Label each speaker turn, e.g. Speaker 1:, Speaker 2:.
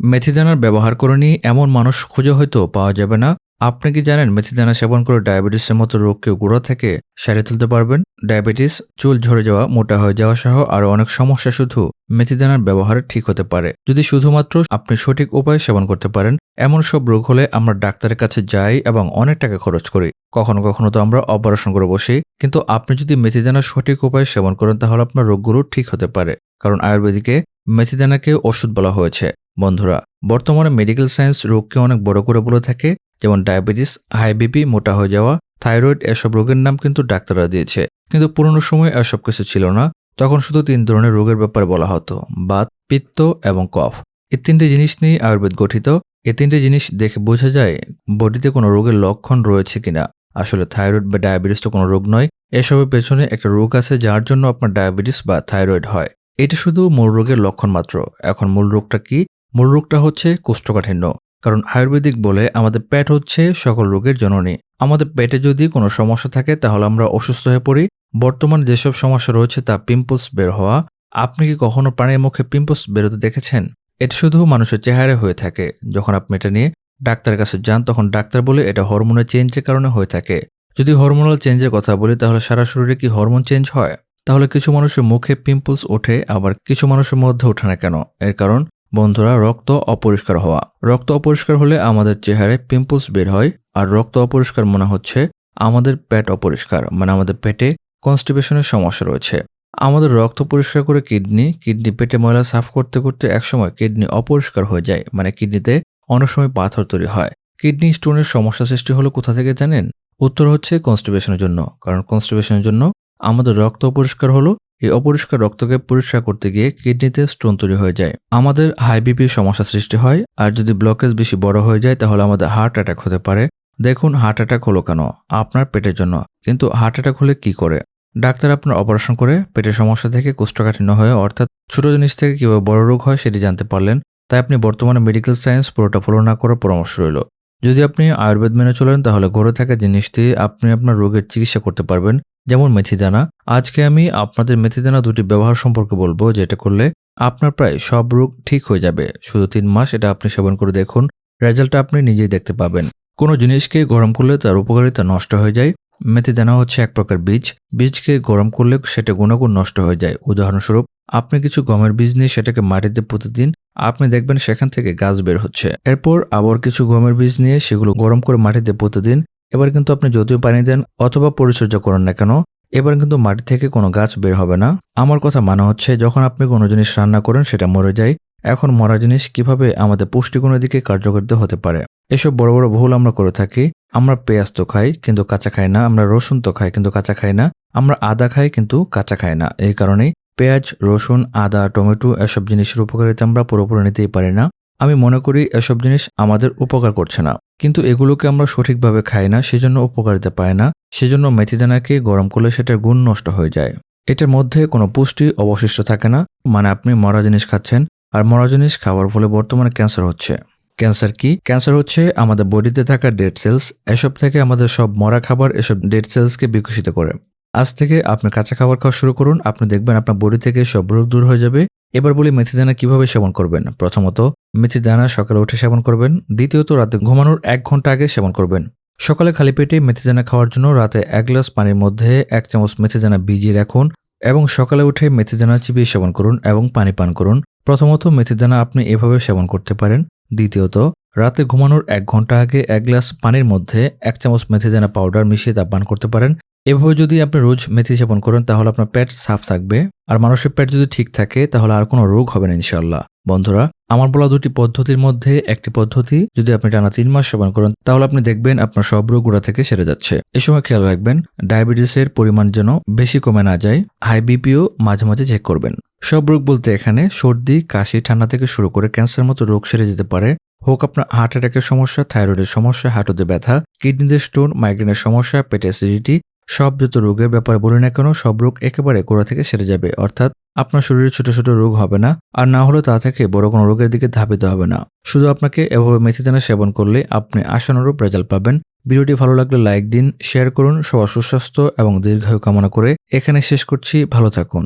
Speaker 1: মেথিদানার ব্যবহার করে নিয়ে এমন মানুষ খুঁজে হয়তো পাওয়া যাবে না। আপনি কি জানেন মেথিদানা সেবন করে ডায়াবেটিসের মতো রোগকে গুঁড়ো থেকে সারিয়ে তুলতে পারবেন? ডায়াবেটিস, চুল ঝরে যাওয়া, মোটা হয়ে যাওয়া সহ আরও অনেক সমস্যা শুধু মেথিদানার ব্যবহারে ঠিক হতে পারে। যদি শুধুমাত্র আপনি সঠিক উপায়ে সেবন করতে পারেন, এমন সব রোগ হলে আমরা ডাক্তারের কাছে যাই এবং অনেক টাকা খরচ করি। কখনো কখনো তো আমরা অপারেশন করে বসি, কিন্তু আপনি যদি মেথিদানা সঠিক উপায়ে সেবন করেন তাহলে আপনার রোগগুলো ঠিক হতে পারে। কারণ আয়ুর্বেদিকে মেথিদানাকে ওষুধ বলা হয়েছে। বন্ধুরা, বর্তমানে মেডিকেল সায়েন্স রোগকে অনেক বড় করে বলে থাকে, যেমন ডায়াবেটিস হাই বিপি মোটা হয়ে যাওয়া থাইরয়েড এসব রোগের নাম কিন্তু ডাক্তাররা দিয়েছে। কিন্তু পুরনো সময় এসব কিছু ছিল না, তখন শুধু তিন ধরনের রোগের ব্যাপারে বলা হতো, বাত, পিত্ত এবং কফ। এই তিনটে জিনিস নিয়ে আয়ুর্বেদ গঠিত এই তিনটে জিনিস দেখে বোঝা যায় বডিতে কোনো রোগের লক্ষণ রয়েছে কিনা। আসলে থাইরয়েড বা ডায়াবেটিস তো কোনো রোগ নয়, এসবের পেছনে একটা রোগ আছে যার জন্য আপনার ডায়াবেটিস বা থাইরয়েড হয়। এটা শুধু মূল রোগের লক্ষণ মাত্র, এখন মূল রোগটা কি? মূল রোগটা হচ্ছে কোষ্ঠকাঠিন্য। কারণ আয়ুর্বেদিক বলে আমাদের পেট হচ্ছে সকল রোগের জননী। আমাদের পেটে যদি কোনো সমস্যা থাকে তাহলে আমরা অসুস্থ হয়ে পড়ি। বর্তমানে যেসব সমস্যা রয়েছে তা পিম্পলস বের হওয়া। আপনি কি কখনো প্রাণীর মুখে পিম্পলস বেরোতে দেখেছেন? এটা শুধু মানুষের চেহারায় হয়ে থাকে। যখন আপনি এটা নিয়ে ডাক্তারের কাছে যান, তখন ডাক্তার বলে এটা হরমোনের চেঞ্জের কারণে হয়ে থাকে। যদি হরমোনাল চেঞ্জের কথা বলি, তাহলে সারা শরীরে কি হরমোন চেঞ্জ হয়? তাহলে কিছু মানুষের মুখে পিম্পলস ওঠে, আবার কিছু মানুষের মধ্যে ওঠে না কেন? এর কারণ বন্ধুরা, রক্ত অপরিষ্কার হওয়া। রক্ত অপরিষ্কার হলে আমাদের চেহারায় পিম্পলস বের হয় আর রক্ত অপরিষ্কার মনে হচ্ছে আমাদের পেট অপরিষ্কার মানে আমাদের পেটে কনস্টিপেশনের সমস্যা রয়েছে। আমাদের রক্ত পরিষ্কার করে কিডনি কিডনি পেটে ময়লা সাফ করতে করতে একসময় কিডনি অপরিষ্কার হয়ে যায় মানে কিডনিতে অনেক সময় পাথর তৈরি হয়। কিডনি স্টোনের সমস্যা সৃষ্টি হলো কোথা থেকে জানেন? উত্তর হচ্ছে কনস্টিপেশনের জন্য, কারণ কনস্টিপেশনের জন্য আমাদের রক্ত অপরিষ্কার হলো এই অপরিষ্কার রক্তকে পরিষ্কার করতে গিয়ে কিডনিতে স্টোন তৈরি হয়ে যায়। আমাদের হাই বিপি সমস্যা সৃষ্টি হয়, আর যদি ব্লকেজ বেশি বড় হয়ে যায়, তাহলে আমাদের হার্ট অ্যাটাক হতে পারে। দেখুন হার্ট অ্যাটাক হলো কেন? আপনার পেটের জন্য। কিন্তু হার্ট অ্যাটাক হলে কি করে? ডাক্তার আপনার অপারেশন করে, পেটের সমস্যা থেকে কোষ্ঠকাঠিন্য হয়ে, অর্থাৎ ছোট জিনিস থেকে কীভাবে বড় রোগ হয় সেটি জানতে পারলেন। তাই আপনি বর্তমানে মেডিকেল সায়েন্স পুরোটা ফলো না করার পরামর্শ রইল। যদি আপনি আয়ুর্বেদ মেনে চলেন, তাহলে ঘরে থাকা জিনিস দিয়ে আপনি আপনার রোগের চিকিৎসা করতে পারবেন। যেমন মেথিদানা। আজকে আমি আপনাদের মেথিদানা দুটি ব্যবহার সম্পর্কে বলব, যেটা করলে আপনার প্রায় সব রোগ ঠিক হয়ে যাবে। শুধু তিন মাস এটা আপনি সেবন করে দেখুন। রেজাল্টটা আপনি নিজেই দেখতে পাবেন। কোনো জিনিসকে গরম করলে তার উপকারিতা নষ্ট হয়ে যায়। মেথিদানা হচ্ছে এক প্রকার বীজ। বীজকে গরম করলে সেটা গুণাগুণ নষ্ট হয়ে যায়। উদাহরণস্বরূপ, আপনি কিছু গমের বীজ নিয়ে সেটাকে মাটিতে প্রতিদিন আপনি দেখবেন সেখান থেকে গাছ বের হচ্ছে। এরপর আবার কিছু গমের বীজ নিয়ে সেগুলো গরম করে মাটিতে প্রতিদিন। এবার কিন্তু আপনি যদিও পানি দেন অথবা পরিচর্যা করেন না কেন, এবার কিন্তু মাটি থেকে কোনো গাছ বের হবে না। আমার কথা মানা হচ্ছে, যখন আপনি কোনো জিনিস রান্না করেন সেটা মরে যায়। এখন মরা জিনিস কীভাবে আমাদের পুষ্টিগুণের দিকে কার্যকরিত হতে পারে? এসব বড় বড় ভুল আমরা করে থাকি। আমরা পেঁয়াজ তো খাই, কিন্তু কাঁচা খাই না, আমরা রসুন তো খাই, কিন্তু কাঁচা খাই না, আমরা আদা খাই, কিন্তু কাঁচা খাই না। এই কারণেই পেঁয়াজ, রসুন, আদা, টমেটো এসব জিনিসের উপকারিতা আমরা পুরোপুরি নিতেই পারি না। আমি মনে করি এসব জিনিস আমাদের উপকার করছে না। কিন্তু এগুলোকে আমরা সঠিকভাবে খাই না, সেজন্য উপকারিতা পায় না, সেজন্য মেথিদানাকে গরম করলে সেটার গুণ নষ্ট হয়ে যায়। এটার মধ্যে কোনো পুষ্টি অবশিষ্ট থাকে না মানে আপনি মরা জিনিস খাচ্ছেন, আর মরা জিনিস খাওয়ার ফলে বর্তমানে ক্যান্সার হচ্ছে। ক্যান্সার কি? ক্যান্সার হচ্ছে আমাদের বডিতে থাকা ডেড সেলস এসব থেকে আমাদের সব মরা খাবার এসব ডেড সেলসকে বিকশিত করে। আজ থেকে আপনি কাঁচা খাবার খাওয়া শুরু করুন, আপনি দেখবেন আপনার বডি থেকে সব রোগ দূর হয়ে যাবে। এবার বলি মেথি দানা কীভাবে সেবন করবেন? প্রথমত মেথি দানা সকালে উঠে সেবন করবেন, দ্বিতীয়ত রাতে ঘুমানোর এক ঘণ্টা আগে সেবন করবেন। সকালে খালি পেটে মেথি দানা খাওয়ার জন্য রাতে এক গ্লাস পানির মধ্যে এক চামচ মেথি দানা ভিজিয়ে রাখুন এবং সকালে উঠে মেথি দানা চিবিয়ে সেবন করুন এবং পানি পান করুন। প্রথমত মেথি দানা আপনি এভাবে সেবন করতে পারেন। দ্বিতীয়ত রাতে ঘুমানোর এক ঘণ্টা আগে এক গ্লাস পানির মধ্যে এক চামচ মেথি দানা পাউডার মিশিয়ে তা পান করতে পারেন। এভাবে যদি আপনি রোজ মেথি সেবন করেন, তাহলে আপনার পেট সাফ থাকবে। আর মানুষের পেট যদি ঠিক থাকে, তাহলে আর কোনো রোগ হবে না ইনশাল্লাহ বন্ধুরা, আমার বলা দুটি পদ্ধতির মধ্যে একটি পদ্ধতি, যদি আপনি টানা তিন মাস সেবন করেন, তাহলে আপনি দেখবেন আপনার সব রোগ গোড়া থেকে সেরে যাচ্ছে। এ সময় খেয়াল রাখবেন, ডায়াবেটিসের পরিমাণ যেন বেশি কমে না যায়। হাই বিপিও মাঝে মাঝে চেক করবেন। সব রোগ বলতে এখানে সর্দি, কাশি, ঠান্ডা থেকে শুরু করে ক্যান্সার মতো রোগ সেরে যেতে পারে। হোক আপনার হার্ট অ্যাটাকের সমস্যা থাইরয়েডের সমস্যা হাঁটুতে ব্যথা কিডনিতে স্টোন মাইগ্রেনের সমস্যা, পেটে অ্যাসিডিটি সব যত রোগের ব্যাপারে বলি না কেন, সব রোগ একেবারে গোড়া থেকে সেরে যাবে। অর্থাৎ আপনার শরীরে ছোট ছোট রোগ হবে না, আর না হলে তা থেকে বড় কোনো রোগের দিকে ধাবিত হবে না। শুধু আপনাকে এভাবে মেথিদানা সেবন করলে আপনি আশানুরূপ রেজাল্ট পাবেন। ভিডিওটি ভালো লাগলে লাইক দিন শেয়ার করুন, সবার সুস্বাস্থ্য এবং দীর্ঘায়ু কামনা করে এখানে শেষ করছি, ভালো থাকুন।